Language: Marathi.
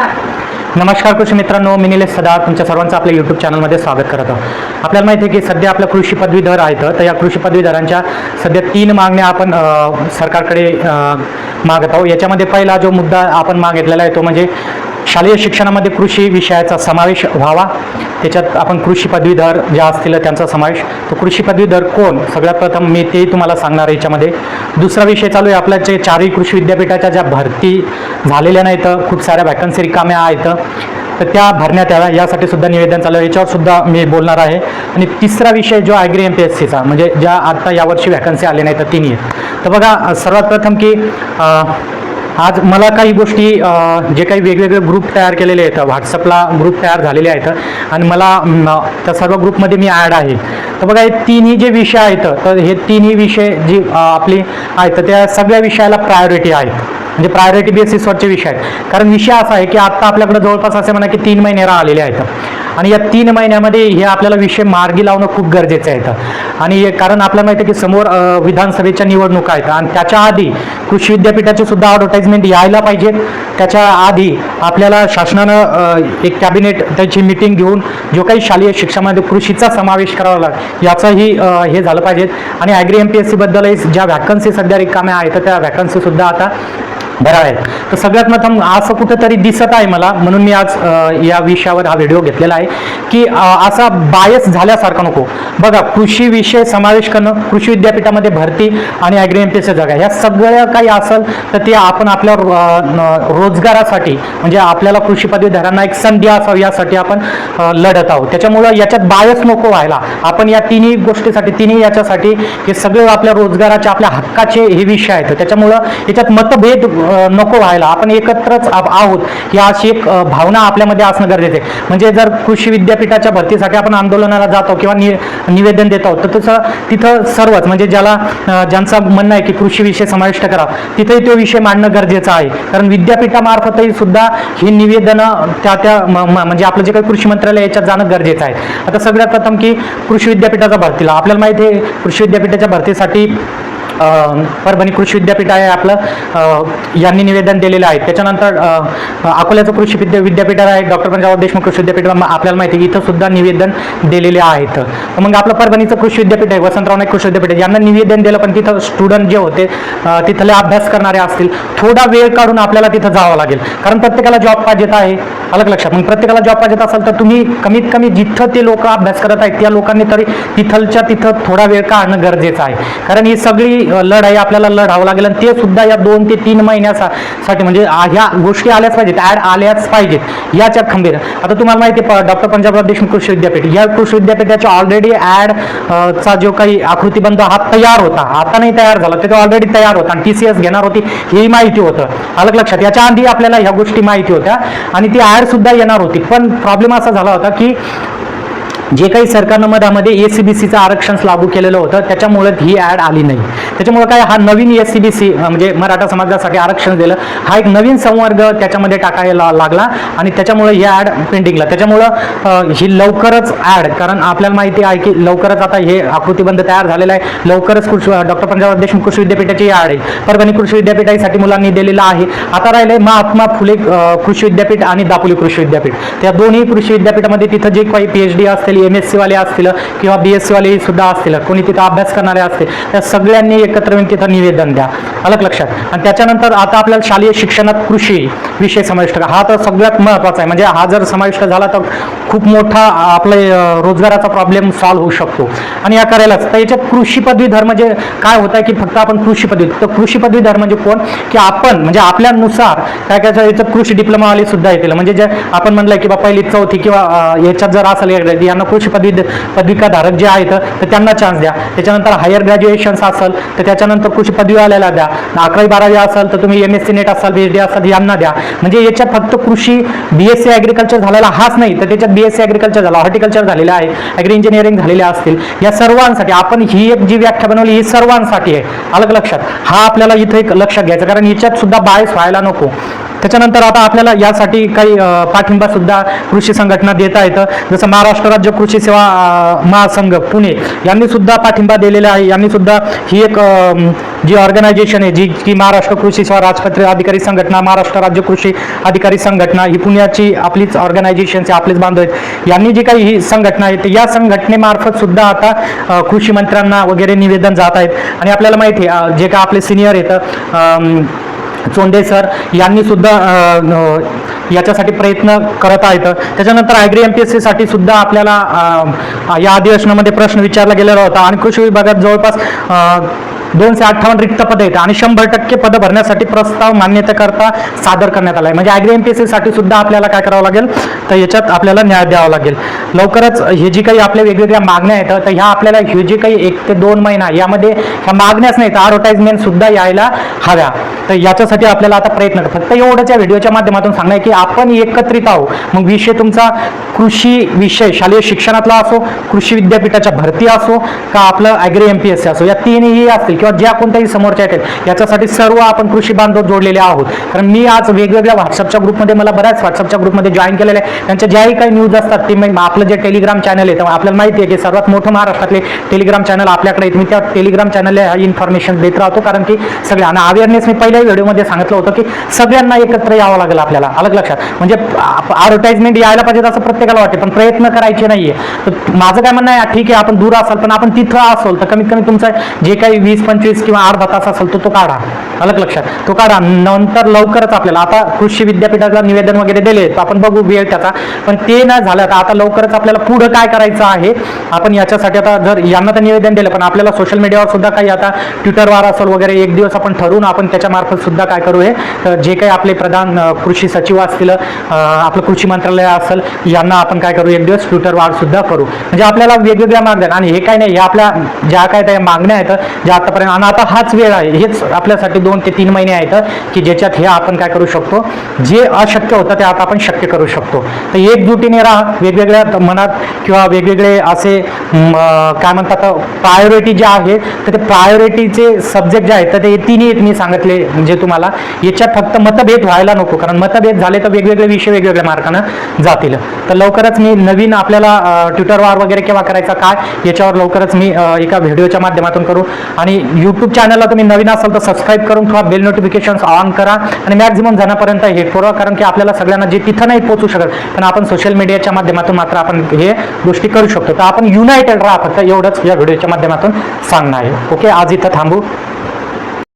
नमस्कार. कृषी मित्रांनो मी निलेश सदा तुमच्या सर्वांचं आपल्या यूट्यूब चॅनलमध्ये स्वागत करत आहोत. आपल्याला माहिती आहे की सध्या आपल्या कृषी पदवीधर आहेत तर या कृषी पदवीधरांच्या सध्या तीन मागण्या आपण सरकारकडे मागत आहोत. याच्यामध्ये पहिला जो मुद्दा आपण मागितलेला आहे तो म्हणजे शालेय शिक्षणामध्ये कृषी विषयाचा समावेश व्हावा. त्याच्यात आपण कृषी पदवीधर ज्या असतील त्यांचा समावेश. तो कृषी पदवीधर कोण? सगळ्यात प्रथम मी ते तुम्हाला सांगणार आहे याच्यामध्ये. दुसरा विषय चालू आहे आपल्या जे चारही कृषी विद्यापीठाच्या ज्या भरती झालेल्या नाहीत खूप साऱ्या व्हॅकन्सी रिकाम्या आहेत. तर त्या भरण्यात याव्या. यासाठी सुद्धा निवेदन चालू आहे. याच्यावर सुद्धा मी बोलणार आहे. आणि तिसरा विषय जो ॲग्री एम पी एस सीचा म्हणजे ज्या आत्ता यावर्षी व्हॅकन्सी आल्या नाहीत तर तिन्ही तर बघा सर्वात प्रथम की आज मला काही गोष्टी जे काही वेगवेगळे ग्रुप तयार केलेले आहेत व्हॉट्सअपला ग्रुप तयार झालेले आहेत आणि मला त्या सर्व ग्रुपमध्ये मी ॲड आहे. तर बघा हे तिन्ही जे विषय आहेत तर हे तिन्ही विषय जी आपली आहेत तर त्या सगळ्या विषयाला प्रायोरिटी आहेत. म्हणजे प्रायोरिटी बेसिसवरचे विषय आहेत. कारण विषय असा आहे की आत्ता आपल्याकडे जवळपास असे म्हणा की तीन महिने राहिलेले आहेत. आणि या तीन महिन्यामध्ये हे आपल्याला विषय मार्गी लावणं खूप गरजेचं आहे आणि हे- कारण आपल्याला माहिती आहे की समोर विधानसभेच्या निवडणुका आहेत. आणि त्याच्या आधी कृषी विद्यापीठाची सुद्धा ॲडव्हर्टाइजमेंट यायला पाहिजेत त्याच्या आधी आपल्याला शासनानं एक कॅबिनेट त्याची मिटिंग घेऊन जो काही शालेय शिक्षणामध्ये कृषीचा समावेश करावा लागेल याचंही हे झालं पाहिजे. आणि ॲग्री एम पी एस सीबद्दलही ज्या व्हॅकन्सी सध्या रिकाम्या आहेत तर त्या व्हॅकन्सीसुद्धा आता बरं आहेत तर सगळ्यात प्रथम असं कुठंतरी दिसत आहे मला म्हणून मी आज या विषयावर हा व्हिडिओ घेतलेला आहे की असा बायस झाल्यासारखा नको. बघा कृषी विषय समावेश करणं कृषी विद्यापीठामध्ये भरती आणि ॲग्री एम पी जागा ह्या सगळ्या काही असेल तर ते आपण आपल्या रोजगारासाठी म्हणजे आपल्याला कृषी पदवीधरांना एक संधी असावी यासाठी आपण लढत आहोत. त्याच्यामुळं याच्यात बायस नको व्हायला. आपण या तिन्ही गोष्टीसाठी तिन्ही याच्यासाठी हे सगळे आपल्या रोजगाराचे आपल्या हक्काचे हे विषय आहेत. त्याच्यामुळं याच्यात मतभेद नको व्हायला. आपण एकत्रच आहोत. ही अशी एक भावना आपल्यामध्ये असणं गरजेचं आहे. म्हणजे जर कृषी विद्यापीठाच्या भरतीसाठी आपण आंदोलनाला जातो किंवा नि निवेदन देत आहोत तर तसं तिथं सर्वच म्हणजे ज्याला ज्यांचं म्हणणं आहे की कृषी विषय समाविष्ट करा तिथेही तो विषय मांडणं गरजेचं आहे. कारण विद्यापीठामार्फतही सुद्धा ही निवेदनं त्या त्या म- म- म्हणजे आपलं जे काही कृषी मंत्रालय याच्यात जाणं गरजेचं आहे. आता सगळ्यात प्रथम की कृषी विद्यापीठाच्या भरतीला. आपल्याला माहिती आहे कृषी विद्यापीठाच्या भरतीसाठी परभणी कृषी विद्यापीठ आहे आपलं. यांनी निवेदन दिलेलं आहे. त्याच्यानंतर अकोल्याचं कृषी विद्या विद्यापीठ आहे डॉक्टर पंजाब देशमुख कृषी विद्यापीठ आपल्याला माहिती आहे इथं सुद्धा निवेदन दिलेले आहेत. मग आपलं परभणीचं कृषी विद्यापीठ आहे वसंतराव नाईक कृषी विद्यापीठ आहे. यांना निवेदन दिलं पण तिथं स्टुडंट जे होते तिथले अभ्यास करणारे असतील थोडा वेळ काढून आपल्याला तिथं जावं लागेल. कारण प्रत्येकाला जॉब पाहिजेत आहे. अलग लक्षात. मग प्रत्येकाला जॉब पाहिजेत असेल तर तुम्ही कमीत कमी जिथं ते लोक अभ्यास करत आहेत त्या लोकांनी तरी तिथलच्या तिथं थोडा वेळ काढणं गरजेचं आहे. कारण ही सगळी लढाई आपल्याला लढावं लागेल आणि ते सुद्धा या दोन ते तीन महिन्यासाठी म्हणजे ह्या गोष्टी आल्याच पाहिजेत ॲड आल्याच पाहिजेत याच्या खंबीर. आता तुम्हाला माहिती आहे डॉक्टर पंजाबराव देशमुख कृषी विद्यापीठ. या कृषी विद्यापीठाच्या ऑलरेडी ॲड चा जो काही आकृतीबंध हा तयार होता. आता नाही तयार झाला ते ऑलरेडी तयार होता. आणि टी सी एस घेणार होती ही माहिती होतं. अलग लक्षात. याच्या आधी आपल्याला ह्या गोष्टी माहिती होत्या आणि ती ॲड सुद्धा येणार होती. पण प्रॉब्लेम असा झाला होता की जे काही सरकारनं मधामध्ये ए सी बी सीचं आरक्षण लागू केलेलं होतं त्याच्यामुळे ही ॲड आली नाही. त्याच्यामुळे काय हा नवीन एस सी बी सी म्हणजे मराठा समाजासाठी आरक्षण दिलं. हा एक नवीन संवर्ग त्याच्यामध्ये टाकायला लागला आणि त्याच्यामुळे ही ॲड पेंडिंगला त्याच्यामुळं ही लवकरच ॲड कारण आपल्याला माहिती आहे की लवकरच आता हे आकृतीबंध तयार झालेला आहे. लवकरच कृषी डॉक्टर पंजाब देशमुख कृषी विद्यापीठाची ॲड आहे. परभणी कृषी विद्यापीठासाठी मुलांनी दिलेला आहे. आता राहिले महात्मा फुले कृषी विद्यापीठ आणि दापोली कृषी विद्यापीठ. त्या दोन्ही कृषी विद्यापीठामध्ये तिथं जे काही पी एच डी असतील एम एस सीवाले असतील किंवा बी एस सीवाले सुद्धा असतील कोणी तिथं अभ्यास करणारे असतील त्या सगळ्यांनी एकत्र येऊन तिथं निवेदन द्या. अलग लक्षात. आणि त्याच्यानंतर आता आपल्याला शालेय शिक्षणात कृषी विषय समाविष्ट करा. हा तर सगळ्यात महत्त्वाचा आहे. म्हणजे हा जर समाविष्ट झाला तर खूप मोठा आपले रोजगाराचा प्रॉब्लेम सॉल्व्ह होऊ शकतो. आणि या करायलाच. तर याच्यात कृषी पदवीधर म्हणजे काय होत आहे की फक्त आपण कृषी पदवी तर कृषी पदवीधर म्हणजे कोण? की आपण म्हणजे आपल्यानुसार काय काय याच्यात कृषी डिप्लोमावाले सुद्धा येतील. म्हणजे जे आपण म्हणलं की बा पहिली चौथी किंवा याच्यात जर असेल यांना कृषी पदवी पदविकाधारक जे आहेत तर त्यांना चान्स द्या. त्याच्यानंतर हायर ग्रॅज्युएशन्स असेल तर त्याच्यानंतर कृषी पदवीवाल्याला द्या. अकरावी बारावी असेल तर तुम्ही एम एस सी नेट असाल बी एच डी असाल यांना द्या. म्हणजे याच्यात फक्त कृषी बीएससी एस ॲग्रिकल्चर झालेला हाच नाही तर त्याच्यात बीएससी एस ॲग्रिकल्चर झाला हॉर्टिकल्चर झालेलं आहे ॲग्री इंजिनिअरिंग झालेल्या असतील या सर्वांसाठी आपण ही एक जी व्याख्या बनवली ही सर्वांसाठी आहे अलग लक्षात. हा आपल्याला इथं एक लक्षात घ्यायचं कारण याच्यात सुद्धा बायस व्हायला नको. त्याच्यानंतर आता आपल्याला यासाठी काही पाठिंबा सुद्धा कृषी संघटना देता येतं जसं महाराष्ट्र राज्य कृषी सेवा महासंघ पुणे यांनी सुद्धा पाठिंबा दिलेला आहे. यांनी सुद्धा ही एक जी ऑर्गनायझेशन आहे जी की महाराष्ट्र कृषी सेवा राजपत्र अधिकारी संघटना महाराष्ट्र राज्य कृषी अधिकारी संघटना ही पुण्याची आपलीच ऑर्गनायझेशन आहे आपलेच बांधव आहेत. यांनी जी काही ही संघटना आहे तर या संघटनेमार्फत सुद्धा आता कृषी मंत्र्यांना वगैरे निवेदन जात आहेत. आणि आपल्याला माहिती आहे जे का आपले सिनियर येतं चोंडे सर यांनी सुद्धा याच्यासाठी प्रयत्न करत आहेत. त्याच्यानंतर ॲग्री एम पी एस सीसाठी सुद्धा आपल्याला या अधिवेशनामध्ये प्रश्न विचारला गेलेला होता. आणि कृषी विभागात जवळपास दोनशे अठ्ठावन्न रिक्त पदे आहेत आणि शंभर टक्के पदं भरण्यासाठी प्रस्ताव मान्यतेकरता सादर करण्यात आला आहे म्हणजे ॲग्री एम पी एस सीसाठी सुद्धा आपल्याला काय करावं लागेल? तर याच्यात आपल्याला न्याय द्यावा लागेल. लवकरच हे जी काही आपल्या वेगवेगळ्या मागण्या आहेत तर ह्या आपल्याला हे जे काही एक ते दोन महिना यामध्ये ह्या मागण्याच नाहीत ॲडव्हर्टाईजमेंट सुद्धा यायला हव्या. तर याच्यासाठी आपल्याला आता प्रयत्न फक्त एवढंच या व्हिडिओच्या माध्यमातून सांगणं आहे की आपण एकत्रित आहोत. मग विषय तुमचा कृषी विषय शालेय शिक्षणातला असो कृषी विद्यापीठाच्या भरती असो का आपलं agri M P S C असो या तीनही असतील किंवा ज्या कोणत्याही समोरच्या आहेत याच्यासाठी सर्व आपण कृषी बांधव जोडलेले आहोत. कारण मी आज वेगवेगळ्या व्हॉट्सअपच्या ग्रुपमध्ये मला बऱ्याच व्हॉट्सअपच्या ग्रुपमध्ये जॉईन केलेले आहे त्यांच्या ज्याही काही न्यूज असतात ते मी आपलं जे टेलिग्राम चॅनल आहे तेव्हा आपल्याला माहिती आहे की सर्वात मोठं महाराष्ट्रातले टेलिग्राम चॅनल आपल्याकडे आहेत. मी त्या टेलिग्राम चॅनलला इन्फॉर्मेशन देत राहतो. कारण की सगळ्यांना आणि अवेअरनेस मी पहिल्या व्हिडिओमध्ये सांगितलं होतं की सगळ्यांना एकत्र यावं लागेल आपल्याला. अलग लक्षात. म्हणजे ॲडव्हर्टाइजमेंट यायला पाहिजे असं प्रत्येकाला वाटते पण प्रयत्न करायचे नाहीये. तर माझं काय म्हणणं आहे ठीक आहे आपण दूर असाल पण आपण तिथं असाल तर कमीत कमी तुमचं जे काही वीस पंचवीस किंवा अर्धा तास असेल तो तो काढा. अलग लक्षात. तो काढा. नंतर लवकरच आपल्याला आता कृषी विद्यापीठाला निवेदन वगैरे दिले तर आपण बघू वेळ त्याचा. पण ते न झालं तर आता लवकरच आपल्याला पुढं काय करायचं आहे? आपण याच्यासाठी आता जर यांना तर निवेदन दिलं पण आपल्याला सोशल मीडियावर सुद्धा काही आता ट्विटरवर असेल वगैरे एक दिवस आपण ठरवून आपण त्याच्यामार्फत सुद्धा काय करू हे तर जे काही आपले प्रधान कृषी सचिव असतील आपलं कृषी मंत्रालय असेल यांना आपण काय करू एक दिवस ट्विटरवर सुद्धा करू. म्हणजे आपल्याला वेगवेगळ्या मागण्या आणि हे काय नाही हे आपल्या ज्या काय त्या मागण्या आहेत ज्या आतापर्यंत आणि आता हाच वेळ आहे हेच आपल्यासाठी दोन ते तीन महिने आहेत की ज्याच्यात हे आपण काय करू शकतो? जे अशक्य होतं ते आता आपण शक्य करू शकतो. तर एकजुटीने राहा वेगवेगळ्या त- मनात किंवा वेगवेगळे असे काय म्हणतात प्रायोरिटी जे आहे तर ते प्रायोरिटीचे सब्जेक्ट जे आहेत तर ते तिन्ही आहेत मी सांगितले म्हणजे तुम्हाला. याच्यात फक्त मतभेद व्हायला नको कारण मतभेद झाले तर वेगवेगळे विषय वेगवेगळ्या मार्कानं जातील. तर लवकरच मी नवीन आपल्याला ट्विटरवर वगैरे केव्हा करायचा काय याच्यावर लवकरच मी एका व्हिडिओच्या माध्यमातून करू. आणि यूट्यूब चॅनलला तुम्ही नवीन असाल तर सबस्क्राईब करून किंवा बेल नोटिफिकेशन ऑन करा आणि मॅक्झिमम जणांपर्यंत हे करा कारण की आपल्याला सगळ्यांना जे तिथं नाही पोहोचू शकत पण आपण सोशल मीडियाच्या माध्यमातून मात्र आपण हे गोष्टी करू शकतो. तर आपण युनायटेड राहा फक्त एवढंच या व्हिडिओच्या माध्यमातून सांगणार आहे. ओके आज इथं थांबू.